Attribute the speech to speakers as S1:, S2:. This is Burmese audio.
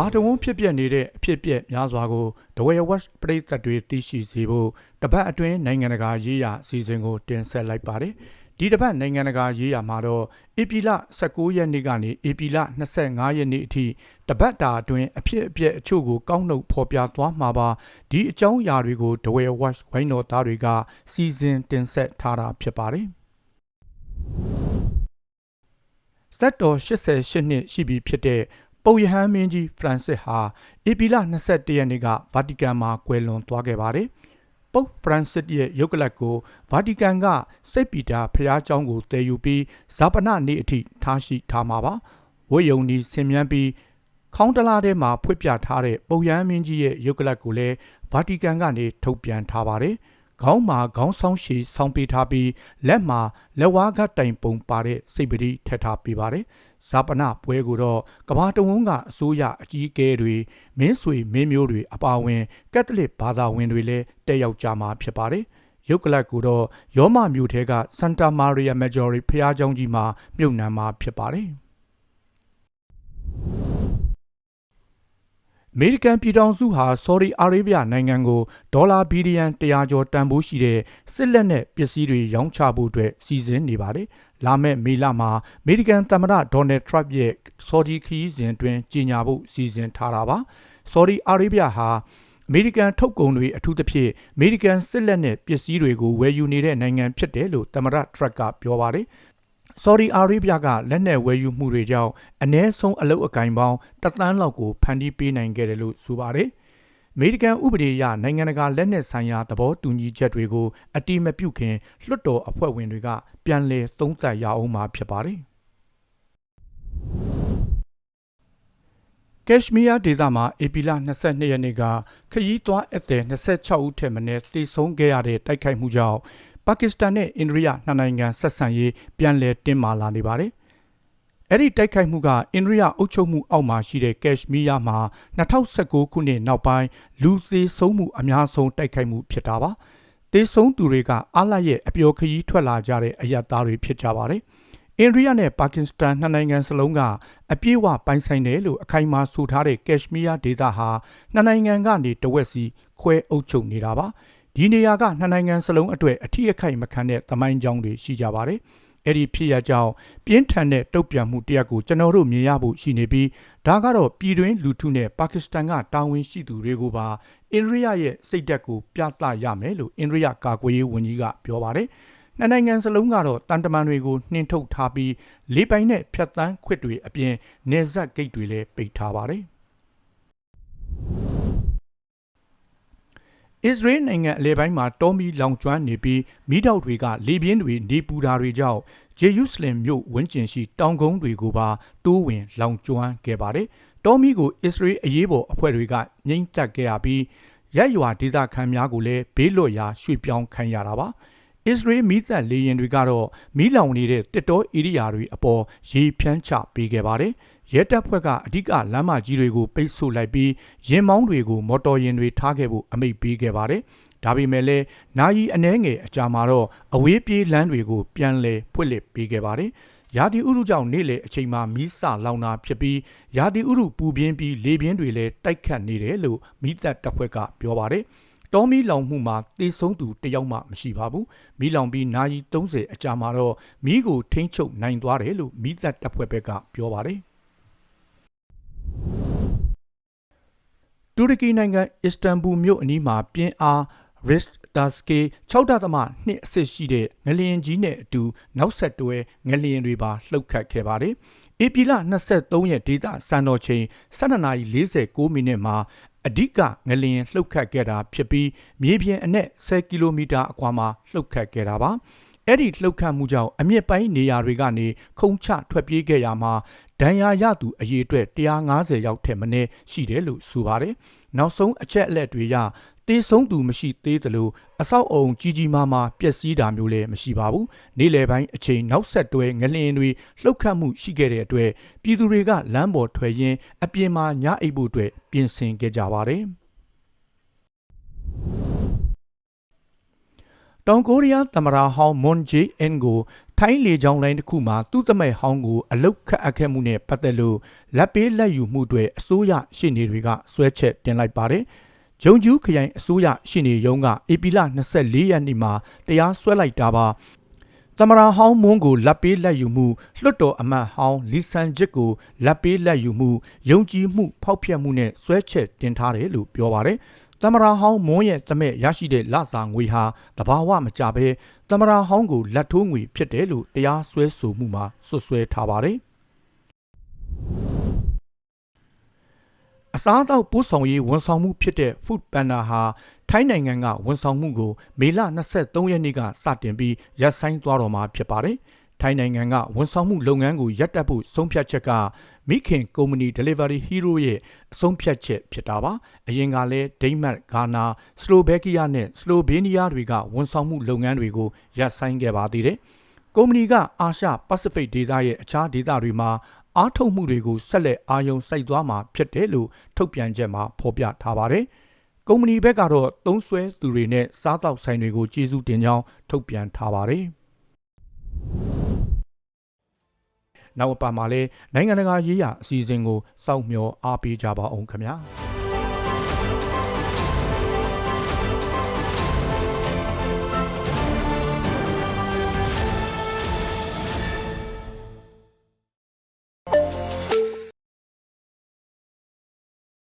S1: ဘာတဝန်းဖြစ်ပျက်နေတဲ့အဖြစ်အပျက်များစွာကိုဒဝဲဝက်ပရိသတ်တွေသိရှိစေဖို့တပတ်အတွင်းနိုင်ငံတကာရေးရာအစီအစဉ်ကိုတင်ဆက်လိုက်ပါတယ်။ဒီတပတ်နိုင်ငံတကာရေးရာမှာတော့ဧပြီလ19ရက်နေ့ကနေဧပြီလ25ရက်နေ့အထိတပတ်တာအတွင်းအဖြစ်အပျက်အချို့ကိုကောက်နှုတ်ဖော်ပြသွားမှာပါ။ဒီအကြောင်းအရာတွေကိုဒဝဲဝက်ဝိုင်းတော်သားတွေကစီစဉ်တင်ဆက်ထားတာဖြစ်ပါတယ်။သက်တော်88နှစ်ရှိပြီဖြစ်တဲ့ ပုပ်ယဟန်မင်းကြီးဖရန်စစ်ဟာဧပြီလ22ရက်နေ့ကဗာတီကန်မှာကွယ်လွန်သွားခဲ့ပါတယ်။ပုပ်ဖရန်စစ်ရဲ့ရုပ်ကလပ်ကိုဗာတီကန်ကစိတ်ပီတာဖျားเจ้าကိုတည်ယူပြီးဇာပနနေ့အထိထားရှိထားမှာပါ။ဝိယုံဒီဆင်မြန်းပြီးခေါင်းတလားထဲမှာဖွင့်ပြထားတဲ့ပုပ်ယဟန်မင်းကြီးရဲ့ရုပ်ကလပ်ကိုလည်းဗာတီကန်ကနေထုတ်ပြန်ထားပါတယ်။ခေါင်းမှာခေါင်းဆောင်ရှည်ဆောင်းပေးထားပြီးလက်မှာလက်ဝါးကတိုင်ပုံပါတဲ့စိတ်ပတိထက်ထားပေးပါတယ်။ ဇာပနပွဲကိုတော့ကဘာတဝန်းကအစိုးရအကြီးအကဲတွေမင်းဆွေမင်းမျိုးတွေအပါအဝင်ကက်သလစ်ဘာသာဝင်တွေလည်းတက်ရောက်ကြမှာဖြစ်ပါတယ်။ရုပ်ကလပ်ကိုတော့ရောမမြို့ထဲကစန်တာမာရီယာမက်ဂျော်ရီဖျားကျောင်းကြီးမှာမြုပ်နှံမှာဖြစ်ပါတယ်။ မေရိကန်ပြည်ထောင်စုဟာဆော်ဒီအာရေဗျနိုင်ငံကိုဒေါ်လာဘီလီယံ100ကျော်တန်ဖိုးရှိတဲ့စစ်လက်နက်ပစ္စည်းတွေရောင်းချဖို့အတွက်စီစဉ်နေပါတယ်။လာမယ့်မေလမှာအမေရိကန်သမ္မတဒေါ်နယ်ထရန့်ရဲ့ဆော်ဒီခရီးစဉ်အတွင်းကြီးညာဖို့စီစဉ်ထားတာပါ။ဆော်ဒီအာရေဗျဟာအမေရိကန်ထုတ်ကုန်တွေအထူးသဖြင့်အမေရိကန်စစ်လက်နက်ပစ္စည်းတွေကိုဝယ်ယူနေတဲ့နိုင်ငံဖြစ်တယ်လို့သမ္မတထရန့်ကပြောပါတယ်။ ဆော်ဒီအာရေဗျကလက်နက်ဝယ်ယူမှုတွေကြောင့်အ ਨੇ ဆုံးအလုတ်အကင်ပေါင်းတသန်းလောက်ကိုဖန်တီးပေးနိုင်ခဲ့တယ်လို့ဆိုပါတယ်။အမေရိကန်ဥပဒေအရနိုင်ငံတကာလက်နက်ဆိုင်ရာသဘောတူညီချက်တွေကိုအတိမပြုခင်လွှတ်တော်အဖွဲ့ဝင်တွေကပြန်လည်သုံးသပ်ရအောင်မှာဖြစ်ပါတယ်။ကက်ရှ်မီးယားဒေသမှာဧပြီလ22ရက်နေ့ကခရီးသွားအက်တဲ့26ဦးထက်မနည်းတေဆုံးခဲ့ရတဲ့တိုက်ခိုက်မှုကြောင့် ပါကစ္စတန်နဲ့အိန္ဒိယနှစ်နိုင်ငံဆက်ဆံရေးပြန်လည်တင်းမာလာနေပါတယ်။အဲ့ဒီတိုက်ခိုက်မှုကအိန္ဒိယအုပ်ချုပ်မှုအောက်မှာရှိတဲ့ကက်ရှ်မီးယားမှာ2019ခုနှစ်နောက်ပိုင်းလူသေးဆုံးမှုအများဆုံးတိုက်ခိုက်မှုဖြစ်တာပါ။သေဆုံးသူတွေကအားလတ်ရဲ့အပျော်ခရီးထွက်လာကြတဲ့အယက်သားတွေဖြစ်ကြပါတယ်။အိန္ဒိယနဲ့ပါကစ္စတန်နှစ်နိုင်ငံစလုံးကအပြည့်အဝပိုင်ဆိုင်တယ်လို့အခိုင်အမာဆိုထားတဲ့ကက်ရှ်မီးယားဒေသဟာနှစ်နိုင်ငံကနေတဝက်စီခွဲအုပ်ချုပ်နေတာပါ။ ဒီနေရာကနှစ်နိုင်ငံစလုံးအတွက်အထီးအခိုက်မခံတဲ့သမိုင်းကြောင်းတွေရှိကြပါတယ်။အဲ့ဒီဖြစ်ရကြောင်းပြင်းထန်တဲ့တုံ့ပြန်မှုတရက်ကိုကျွန်တော်တို့မြင်ရဖို့ရှိနေပြီးဒါကတော့ပြည်တွင်းလူထုနဲ့ပါကစ္စတန်ကတာဝန်ရှိသူတွေကိုပါအိန္ဒိယရဲ့စိတ်ဓာတ်ကိုပြသရမယ်လို့အိန္ဒိယကာကွယ်ရေးဝန်ကြီးကပြောပါတယ်။နှစ်နိုင်ငံစလုံးကတော့တန်တမန်တွေကိုနှင်ထုတ်ထားပြီးလေးပိုင်းနဲ့ဖြတ်တန်းခွစ်တွေအပြင်နေဆက်ဂိတ်တွေလည်းပိတ်ထားပါတယ်။ အစ္စရေးနိုင်ငံအလဲပိုင်းမှာတောမီလောင်ကျွမ်းနေပြီးမိတောက်တွေကလေပြင်းတွေနေပူတာတွေကြောင့်ဂျေရုဆလင်မြို့ဝန်းကျင်ရှိတောင်ကုန်းတွေကိုပါတိုးဝင်လောင်ကျွမ်းခဲ့ပါတယ်။တောမီကိုအစ္စရေးအရေးပေါ်အဖွဲ့တွေကငိမ့်တက်ခဲ့ရပြီးရက်ရွာဒေသခံများကိုလည်းဘေးလွတ်ရာရွှေ့ပြောင်းခံရတာပါ။အစ္စရေးမိသက်လေရင်တွေကတော့မီးလောင်နေတဲ့တစ်တောဧရိယာတွေအပေါ်ရေဖြန်းချပေးခဲ့ပါတယ်။ ရဲတပ်ဖွဲ့ကအဓိကလမ်းမကြီးတွေကိုပိတ်ဆို့လိုက်ပြီးရင်မောင်းတွေကိုမော်တော်ယာဉ်တွေထားခဲ့ဖို့အမိန့်ပေးခဲ့ပါတယ်။ဒါပေမဲ့လည်းနာယီအနှဲငယ်အကြာမှာတော့အဝေးပြေးလမ်းတွေကိုပြန်လည်ဖွင့်လှစ်ပေးခဲ့ပါတယ်။ရာသီဥတုကြောင့်နေ့လေအချိန်မှာမီးစလောင်တာဖြစ်ပြီးရာသီဥတုပူပြင်းပြီးလေပြင်းတွေလည်းတိုက်ခတ်နေတယ်လို့မိသက်တပ်ဖွဲ့ကပြောပါတယ်။တောမီလောင်မှုမှာတေဆုံးသူတယောက်မှမရှိပါဘူး။မီးလောင်ပြီးနာရီ30အကြာမှာတော့မီးကိုထိမ့်ချုပ်နိုင်သွားတယ်လို့မိသက်တပ်ဖွဲ့ဘက်ကပြောပါတယ် တူရကီနိုင်ငံအစ္စတန်ဘူမြို့အနီးမှာပြင်းအား Richter 6.2အဆင့်ရှိတဲ့ငလျင်ကြီးနဲ့အတူနောက်ဆက်တွဲငလျင်တွေပါလှုပ်ခတ်ခဲ့ပါတယ်။ဧပြီလ23ရက်ဒေသစံတော်ချိန်12:49မိနစ်မှာအဓိကငလျင်လှုပ်ခတ်ခဲ့တာဖြစ်ပြီးမြေပြင်အနက်10ကီလိုမီတာအကွာမှာလှုပ်ခတ်ခဲ့တာပါ။ အဲ့ဒီလှုပ်ခတ်မှုကြောင့်အမြင့်ပိုင်းနေရာတွေကနေခုံချထွက်ပြေးခဲ့ရမှာဒဏ်ရာရသူအရေအတွက်150ရောက်ထက်မနည်းရှိတယ်လို့ဆိုပါတယ်။နောက်ဆုံးအချက်အလက်တွေရတေဆုံးသူမရှိသေးသလိုအဆောက်အုံကြီးကြီးမားမားပျက်စီးတာမျိုးလည်းမရှိပါဘူး။နေ့လယ်ပိုင်းအချိန်နောက်ဆက်တွဲငလျင်တွေလှုပ်ခတ်မှုရှိခဲ့တဲ့အတွက်ပြည်သူတွေကလမ်းပေါ်ထွက်ရင်းအပြင်မှာညအိပ်ဖို့အတွက်ပြင်ဆင်ခဲ့ကြပါတယ်။ တောင်ကိုရီးယားသမ္မတဟောင်းမွန်ဂျေအင်ကိုထိုင်းလေကြောင်းလိုင်းတစ်ခုမှာသူ့တမဲ့ဟောင်းကိုအလုတ်ခတ်အပ်ခဲ့မှုနဲ့ပတ်သက်လို့လက်ပေးလက်ယူမှုတွေအစိုးရရှေ့နေတွေကဆွဲချက်တင်လိုက်ပါတယ်။ဂျုံကျူးခရိုင်အစိုးရရှေ့နေရုံးကဧပြီလ24ရက်နေ့မှာတရားစွဲလိုက်တာပါ။တမရာဟောင်းမွန်းကိုလက်ပေးလက်ယူမှုလွတ်တော်အမတ်ဟောင်းလီဆန်ဂျစ်ကိုလက်ပေးလက်ယူမှုယုံကြည်မှုဖောက်ဖျက်မှုနဲ့ဆွဲချက်တင်ထားတယ်လို့ပြောပါတယ်။ တမရာဟောင်းမွန်းရဲ့တမဲ့ရရှိတဲ့လစာငွေဟာတဘာဝမကြဘဲတမရာဟောင်းကိုလက်ထိုးငွေဖြစ်တယ်လို့တရားစွဲဆိုမှုမှာဆွဆွဲထားပါတယ်။အစားအသောက်ပို့ဆောင်ရေးဝန်ဆောင်မှုဖြစ်တဲ့ Food Panda ဟာထိုင်းနိုင်ငံကဝန်ဆောင်မှုကိုမေလ23ရက်နေ့ကစတင်ပြီးရပ်ဆိုင်းသွားတော့မှာဖြစ်ပါတယ်။ ထိုင်းနိုင်ငံကဝန်ဆောင်မှုလုပ်ငန်းကိုရပ်တန့်ဖို့ဆုံးဖြတ်ချက်ကမိခင်ကုမ္ပဏီ Delivery Hero ရဲ့အဆုံးဖြတ်ချက်ဖြစ်တာပါ။အရင်ကလည်းဒိန်းမတ်၊ဂါနာ၊စလိုဗက်ကီးယားနဲ့စလိုဘေးနီးယားတွေကဝန်ဆောင်မှုလုပ်ငန်းတွေကိုရပ်ဆိုင်းခဲ့ပါသေးတယ်။ကုမ္ပဏီကအာရှပစိဖိတ်ဒေသရဲ့အခြားဒေသတွေမှာအားထုတ်မှုတွေကိုဆက်လက်အာရုံစိုက်သွားမှာဖြစ်တယ်လို့ထုတ်ပြန်ချက်မှာဖော်ပြထားပါတယ်။ကုမ္ပဏီဘက်ကတော့သုံးဆွဲသူတွေနဲ့စားတောက်ဆိုင်တွေကိုကျေးဇူးတင်ကြောင်းထုတ်ပြန်ထားပါတယ်။ နောက်အပတ်မှာလည်းနိုင်ငံတကာရေးရာအစည်းအဝေးကိုစောင့်မျှော်အားပေးကြပါအောင်ခင်ဗျာ။